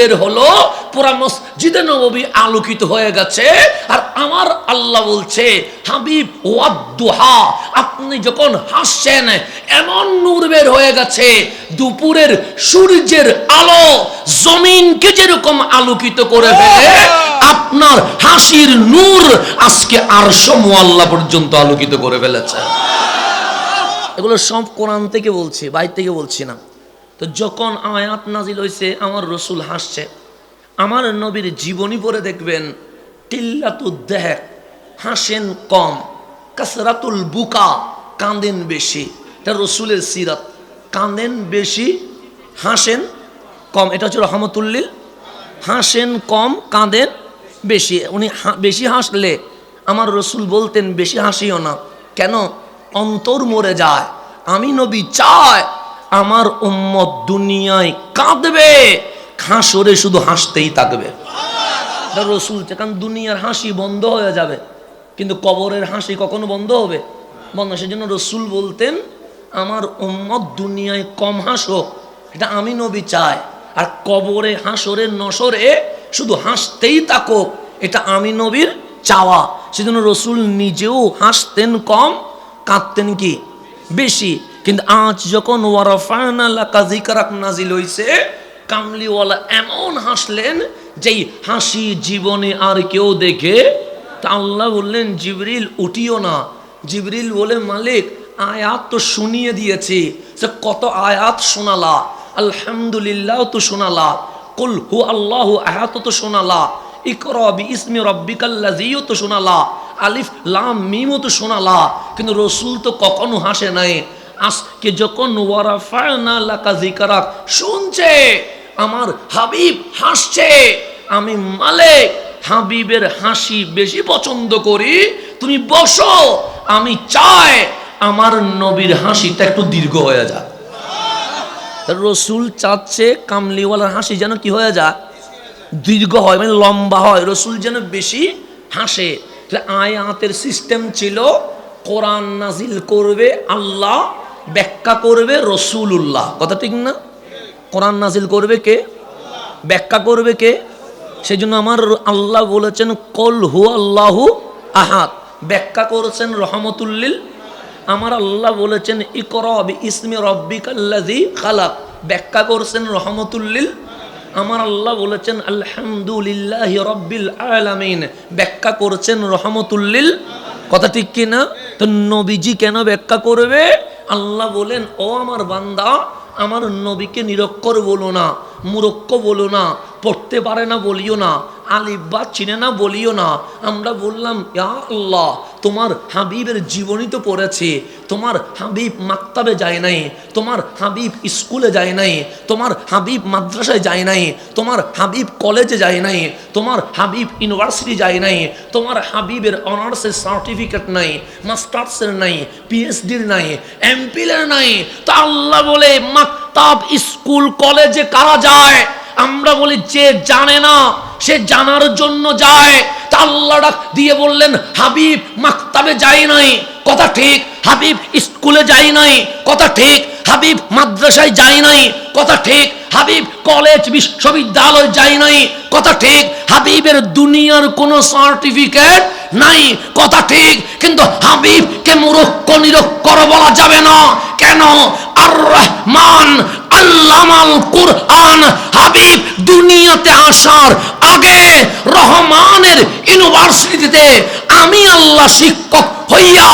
বের হলো, পুরা মসজিদে নবী আলোকিত হয়ে গেছে। আর আমার আল্লাহ বলছে, হাবিব, ওয়াদ্দুহা, আপনি যখন হাসছেন, এমন নূর বের হয়ে গেছে, দুপুরের সূর্যের আলো জমিনকে যেরকম আলোকিত করে ফেলে, আপনার হাসির নূর আজকে আর আল্লাহ পর্যন্ত আলোকিত করে ফেলেছে। এগুলো সব কোরআন থেকে বলছি, বাইর থেকে বলছি না। তো যখন আয়াত নাজিল হয়েছে আমার রসুল হাসছে। আমার নবীর জীবনী পড়ে দেখবেন টিল্লাতুল দেখ হাসেন কম, কাসরাতুল বুকা, কাঁদেন বেশি। এটা রসুলের সিরাত, কাঁদেন বেশি, হাসেন কম। এটা হচ্ছে রহমতুল্লিল। হাসেন কম, কাঁদেন বেশি। উনি বেশি হাসলে, আমার রসুল বলতেন, বেশি হাসিও না। কেন? অন্তর মরে যায়। আমি নবী চাই আমার উম্মত দুনিয়ায় কাঁদবে। হাসরে শুধু হাসতেই থাকবে। রসুল কারণ দুনিয়ার হাসি বন্ধ হয়ে যাবে। কিন্তু কবরের হাসি কখনো বন্ধ হবে? বন্ধ, সেজন্য রসুল বলতেন, আমার উম্মত দুনিয়ায় কম হাসো, এটা আমি নবী চাই। আর কবরে হাসরে, নসরে শুধু হাসতেই থাকো, এটা আমি নবীর চাওয়া। সেজন্য রসুল নিজেও হাসতেন কম, কাঁদতেন কি? বেশি। কিন্তু আজ যখন ওয়ারাফানা লাকা যিকরাক নাজিল হইছে, কামলিওয়ালা এমন হাসলেন যেই হাসি জীবনে আর কেউ দেখে। তা আল্লাহ বললেন, জিবরিল, উঠিও না। জিবরিল বলে, মালিক, আয়াত তো শুনিয়ে দিয়েছি। সে কত আয়াত শোনালা। আলহামদুলিল্লাহ তো শোনালা। কুল হু আল্লাহ আয়াত তো শোনালা। ইকরা বি ইসমি রব্বিকাল্লাযীও তো শোনালা। আলিফ লাম মিমও তো শোনালা। কিন্তু রসুল তো কখনো হাসে নাই। আজকে যখন শুনছে, আমার হাবিব হাসছে, আমি মালিক, হাবিবের হাসি বেশি পছন্দ করি, তুমি বসো, আমি চাই আমার নবীর হাসিটা একটু দীর্ঘ হয়ে যাক। রসুল চাচ্ছে কামলিওয়ালার হাসি যেন কি হয়ে যায় দীর্ঘ হয় মানে লম্বা হয়। রসুল যেন বেশি হাসে। আয়াতের সিস্টেম ছিল, কোরআন নাজিল করবে আল্লাহ ব্যাখ্যা করবে রসুলুল্লাহ। কথা ঠিক না? কোরআন নাজিল করবে কে? ব্যাখ্যা করবে কে? সেই জন্য আমার আল্লাহ বলেছেন, কল হু আল্লাহু আহাত ব্যাখ্যা করেছেন রহমতুল্লিল। আমার আল্লাহ বলেছেন ইকরব ইসমি রব্বিক রব্বিকাল্লাযী খালাক। ব্যাখ্যা করছেন রহমতুল্লিল। আমার আল্লাহ বলেছেন, আলহামদুলিল্লাহ রব্বিল আলামিন। ব্যাখ্যা করছেন রহমতুল্লিল। কথা ঠিক কি না? তো নবীজি কেন ব্যাখ্যা করবে? আল্লাহ বলেন, ও আমার বান্দা, আমার নবীকে নিরক্ষর বলো না, মুরক্ষ বলো না, পড়তে পারে না বলিও না আলিব্বা চিনে না বলিও না। আমরা বললাম, ইয়া আল্লাহ তোমার হাবিবের জীবনী তো পড়েছে, তোমার হাবিব মাক্তাবে যায় নাই, তোমার হাবিব স্কুলে যায় নাই, তোমার হাবিব মাদ্রাসায় যায় নাই, তোমার হাবিব কলেজে যায় নাই, তোমার হাবিব ইউনিভার্সিটি যায় নাই, তোমার হাবিবের অনার্সের সার্টিফিকেট নাই, মাস্টার্সের নাই, পিএইচডির নাই এমপিলের নাই। তা আল্লাহ বলে, মাক্তাব স্কুল কলেজে কারা যায়? আমরা বলি, যে জানে না, সে জানার জন্য যায়। তা আল্লাহ দিয়ে বললেন, হাবিব, মাক্তাবে যাই নাই। কথা ঠিক, হাবিব, স্কুলে যাই নাই। কথা ঠিক, হাবিব, মাদ্রাসায় যাই নাই। কথা ঠিক, হাবিব, কলেজ, বিশ্ববিদ্যালয় যাই নাই। কথা ঠিক, হাবিবের দুনিয়ার কোনো সার্টিফিকেট নাই। কথা ঠিক, কিন্তু হাবিবকে মুরক্ষ নিরক্ষর বলা যাবে না। কেন? আর রহমান আল্লামাল কুরআন হাবিব দুনিয়াতে আসার আগে রহমানের ইউনিভার্সিটিতে আমি আল্লাহ শিক্ষক হইয়া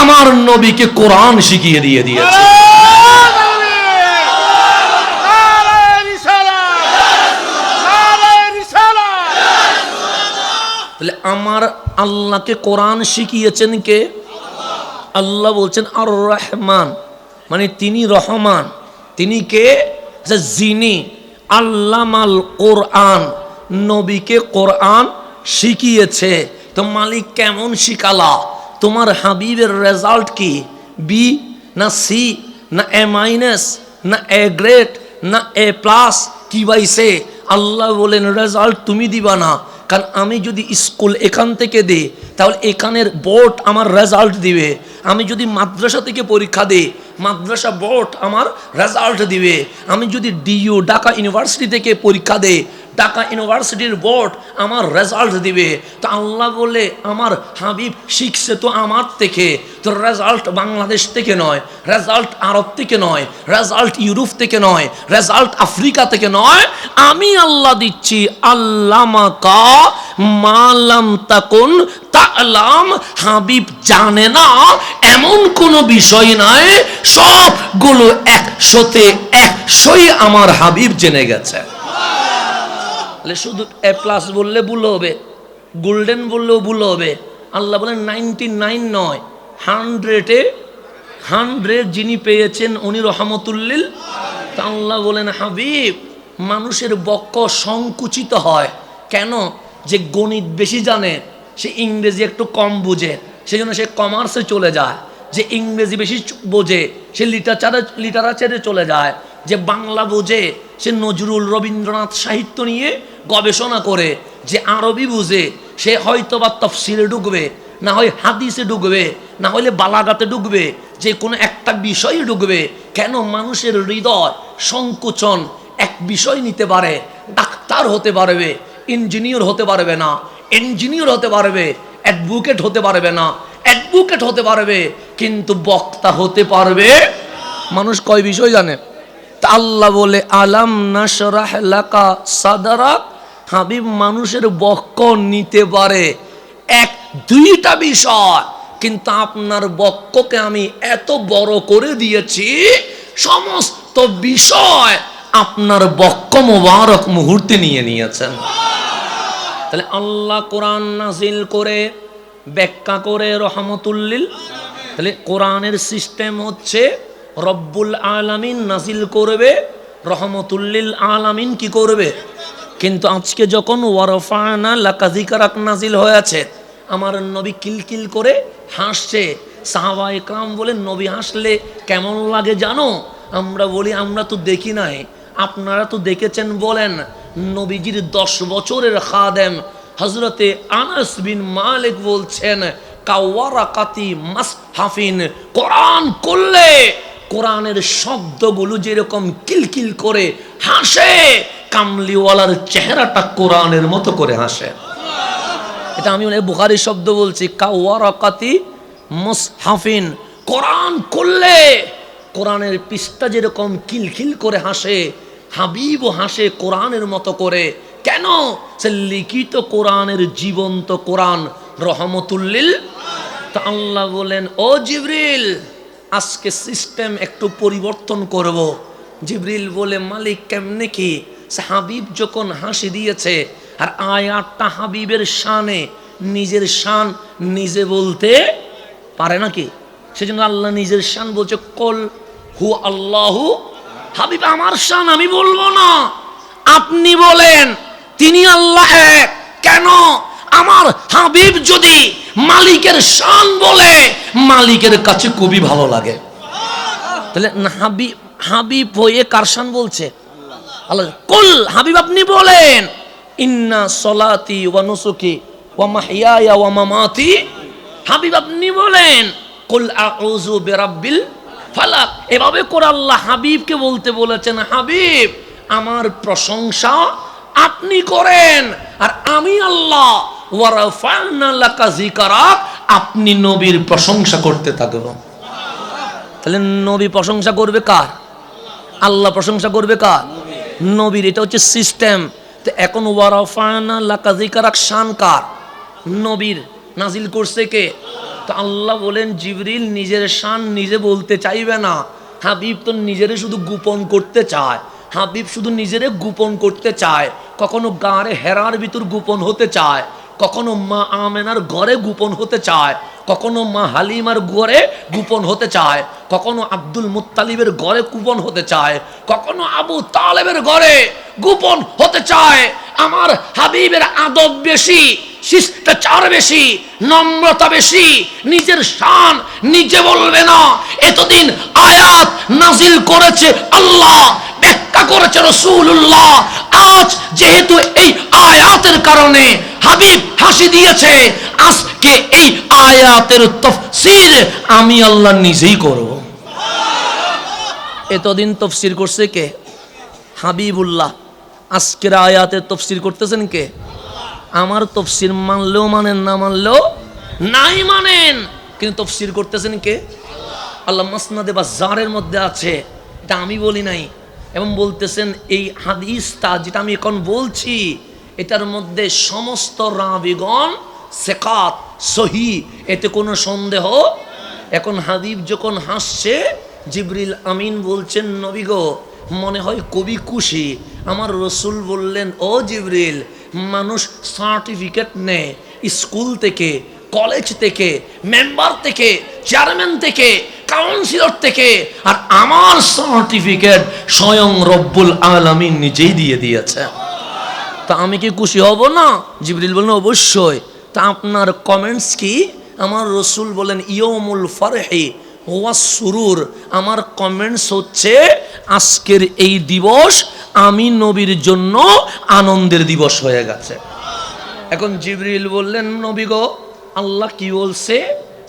আমার নবীকে কোরআন শিখিয়ে দিয়ে দিয়েছি। তাহলে আমার আল্লাহকে কোরআন শিখিয়েছেন কে? আল্লাহ বলছেন আর রহমান মানে তিনি রহমান। তিনি কে? যে যিনি আল্লামাল কোরআন, নবীকে কোরআন শিখিয়েছে। তো মালিক কেমন শিখালা? তোমার হাবিবের রেজাল্ট কি? বি না সি না এ মাইনাস না এ গ্রেড না এ প্লাস কি বাইছে আল্লাহ বলেন রেজাল্ট তুমি দিবা না। কারণ আমি যদি স্কুল এখান থেকে দিই, তাহলে এখানের বোর্ড আমার রেজাল্ট দিবে। আমি যদি মাদ্রাসা থেকে পরীক্ষা দিই, মাদ্রাসা বোর্ড আমার রেজাল্ট দিবে। আমি যদি ডিইউ ঢাকা ইউনিভার্সিটি থেকে পরীক্ষা দেই ঢাকা ইউনিভার্সিটির বোর্ড আমার রেজাল্ট দিবে। তো আল্লাহ বলে, আমার হাবিব শিখছে তো আমার থেকে। তো রেজাল্ট বাংলাদেশ থেকে নয় রেজাল্ট আরব থেকে নয় রেজাল্ট ইউরোপ থেকে নয় রেজাল্ট আফ্রিকা থেকে নয়। আমি আল্লাহ দিচ্ছি তাকুন তালাম। হাবিব জানে না, এমন কোনো বিষয় নাই। সবগুলো একশোতে একশোই আমার হাবিব জেনে গেছে। তাহলে শুধু এ প্লাস বললে ভুল হবে গোল্ডেন বললেও ভুল হবে। আল্লাহ বলেন নাইনটি নাইন নয় হান্ড্রেডে হান্ড্রেড যিনি পেয়েছেন উনি রহমতুল্লিল। তা আল্লাহ বলেন, হাবিব, মানুষের বক্ষ সংকুচিত হয়। কেন? যে গণিত বেশি জানে, সে ইংরেজি একটু কম বুঝে সেই জন্য সে কমার্সে চলে যায়। যে ইংরেজি বেশি বোঝে, সে লিটাচারে লিটারেচারে চলে যায়। যে বাংলা বোঝে, সে নজরুল রবীন্দ্রনাথ সাহিত্য নিয়ে গবেষণা করে যে আরবি বুঝে সে হয়তো বা তফসিলে ঢুকবে, না হয় হাদিসে ঢুকবে, না হলে বালাগাতে ঢুকবে, যে কোনো একটা বিষয়ে ঢুকবে, কেন মানুষের হৃদয় সংকোচন এক বিষয় নিতে পারে, ডাক্তার হতে পারবে, ইঞ্জিনিয়ার হতে পারবে না ইঞ্জিনিয়ার হতে পারবে অ্যাডভোকেট হতে পারবে না অ্যাডভোকেট হতে পারবে, কিন্তু বক্তা হতে পারবে। মানুষ কয় বিষয় জানে? তা আল্লাহ বলে, আলাম নাশরাহ লাকা সাদারাক হাবিব মানুষের বক্ক নিতে পারে। এক, দুইটা বিষয়। কিন্তু আপনার বক্ককে আমি এত বড় করে দিয়েছি, সমস্ত বিষয় আপনার বক্ক মোবারক মুহূর্তে নিয়ে নিয়েছেন। তাহলে আল্লাহ কোরআন নাজিল করে, ব্যাখ্যা করে, রহমতুল্লিল। তাহলে কোরআনের সিস্টেম হচ্ছে রব্বুল আলামিন নাজিল করবে, রহমতুল্লিল আলামিন কি করবে? কিন্তু আজকে যখন ওয়ারফানা লাকাজিকারাক নাজিল হয়েছে, আমার নবী কিলকিল করে হাসছে। সাহাবা একরাম বলে নবী হাসলে কেমন লাগে জানো? আমরা বলি, আমরা তো দেখি নাই। আপনারা তো দেখেছেন বলেন, নবীজির দশ বছরের খাদেম হজরতে আনাস বিন মালিক বলছেন, কাওয়ারাকাতি মাস হাফিন কোরআন করলে কোরআনের শব্দগুলো যেরকম কিলকিল করে হাসে, কামলিওয়ালার চেহারাটা কোরআনের মতো করে হাসে। এটা আমি মানে বুখারি শব্দ বলছি, কাওয়ারাকাতি মুসহাফিন। কোরআন করলে কোরআনের পৃষ্ঠা যেরকম কিলকিল করে হাসে হাবিব হাসে কোরআনের মতো করে। কেন? সে লিখিত কোরআনের জীবন্ত কোরআন, রহমতুল্লিল। তা আল্লাহ বলেন, ও জিবরিল আজকে সিস্টেম একটু পরিবর্তন করব। জিবরিল বলে, মালিক কেমনে কি? হাবিব যখন হাসি দিয়েছে, আর আয়াতটা হাবিবের শানে, নিজের শান নিজে বলতে পারে নাকি? সেজন্য আল্লাহ নিজের শান বলছে, কল হু আল্লাহু, হাবিব, আমার শান আমি বলব না। আপনি বলেন, তিনি আল্লাহ কেন? আমার হাবিব যদি মালিকের শান বলে, মালিকের কাছে খুবই ভালো লাগে। তাহলে হাবিব হাবিব হয়ে কার শান বলছে? আল্লাহ, কুল, হাবিব আপনি বলেন, ইন্না সলাতি ওয়া নুসুকি ওয়া মাহইয়ায়া ওয়া মামাতি। হাবিব আপনি বলেন, কুল আউযু বিরাব্বিল ফালাক। এভাবে করে আল্লাহ হাবিবকে বলতে বলেছেন, হাবিব, আমার প্রশংসা আপনি করেন, আর আমি আল্লাহ আপনি নবীর প্রশংসা করতে থাকবেন তাহলে নবী প্রশংসা করবে কার? আল্লাহ প্রশংসা করবে কার? নবীর, এটা হচ্ছে সিস্টেম। তো এখন ওয়ারাফানা শান কার? নবীর নাজিল করছে কে? তো আল্লাহ বলেন, জিবরিল নিজের শান নিজে বলতে চাইবে না। হাবিব তো নিজেরে শুধু গোপন করতে চায়। হাবিব শুধু নিজেরে গোপন করতে চায়। কখনো গাঁরে হেরার ভিতর গোপন হতে চায়। কখনো মা আমেনার ঘরে গোপন হতে চায়, কখনো মা হালিমার ঘরে গোপন হতে চায়, কখনো আব্দুল মুত্তালিবের ঘরে গোপন হতে চায়, কখনো আবু তালেবের ঘরে গোপন হতে চায়। আমার হাবিবের আদব বেশি, শিষ্টাচার বেশি, নম্রতা বেশি, নিজের শান নিজে বলবে না। এতদিন আয়াত নাজিল করেছে আল্লাহ, ব্যাখ্যা করেছে রসুল্লাহ আজ যেহেতু এই আয়াতের কারণে হাবিব হাসি দিয়েছে, আজকে এই আয়াতের তফসির আমি আল্লাহ নিজেই করব। এতদিন তফসির করছে কে? হাবিবুল্লাহ। আজকের আয়াতের তফসির করতেছেন কে? আমার তফসির মানলেও মানেন, না মানলেও নাই মানেন। কিন্তু তফসির করতেছেন কে? আল্লাহ মাসনাদে বা জারের মধ্যে আছে। এটা আমি বলি নাই। এবং বলতেছেন, এই হাদিসটা যেটা আমি এখন বলছি, এটার মধ্যে সমস্ত রাবিগণ সেকাত, সহি। এতে কোনো সন্দেহ? এখন হাবিব যখন হাসছে, জিবরিল আমিন বলছেন, নবী গো, মনে হয় কবি খুশি। আমার রসুল বললেন, ও জিবরিল, মানুষ সার্টিফিকেট নেয় স্কুল থেকে, কলেজ থেকে, মেম্বার থেকে, চেয়ারম্যান থেকে কাউন্সিলর থেকে আর আমার সার্টিফিকেট স্বয়ং রব্বুল আলামিন নিজেই দিয়ে দিয়েছে। তা আমি কি খুশি হব না? জিবরিল বললেন, অবশ্যই। তা আপনার কমেন্টস কি? আমার রসুল বলেন ইয়মুল ফারহি ওয়া সুরুর। আমার কমেন্টস হচ্ছে, আজকের এই দিবস আমি নবীর জন্য আনন্দের দিবস হয়ে গেছে। এখন জিবরিল বললেন, নবী গো, আল্লাহ কি বলছে?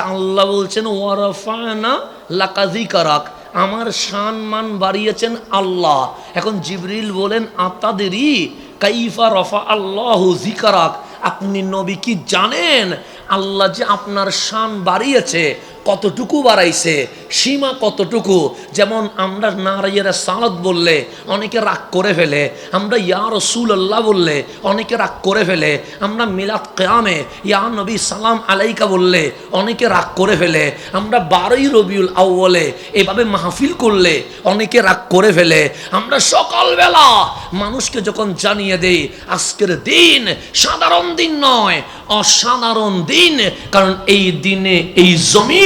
আল্লাহ বলছেন, ওয়ারাফানা লাকাজি কারাক আমার শান মান বাড়িয়েছেন আল্লাহ। এখন জিবরিল বলেন আত্মাদেরই কাইফা রফা আল্লাহ জিকারাক আপনি নবী কি জানেন? আল্লাহ যে আপনার শান বাড়িয়েছে কতটুকু বাড়াইছে, সীমা কতটুকু? যেমন আমরা নারাইয়ের সালাদ বললে, অনেকে রাগ করে ফেলে। আমরা ইয়া রসুল আল্লাহ বললে, অনেকে রাগ করে ফেলে। আমরা মিলাদ কেয়ামে, ইয়া নবী সালাম আলাইকা বললে, অনেকে রাগ করে ফেলে। আমরা বারোই রবিউল আউ্বলে এভাবে মাহফিল করলে, অনেকে রাগ করে ফেলে। আমরা সকালবেলা মানুষকে যখন জানিয়ে দেই, আজকের দিন সাধারণ দিন নয়, অসাধারণ দিন। কারণ এই দিনে এই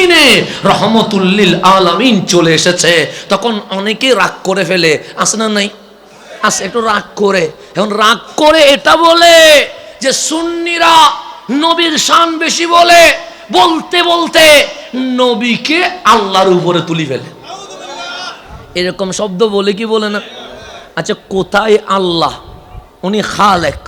জমিনে রহমতুল্লিল আলামিন চলে এসেছে। তখন অনেকে রাগ করে ফেলে আসে না নাই? আসে একটু রাগ করে। এখন রাগ করে এটা বলে যে সুন্নিরা নবীর শান বেশি বলে। বলতে বলতে নবীকে আল্লাহর উপরে তুলি ফেলে। এরকম শব্দ বলে কি বলে না? আচ্ছা কোথায় আল্লাহ? উনি খালেক।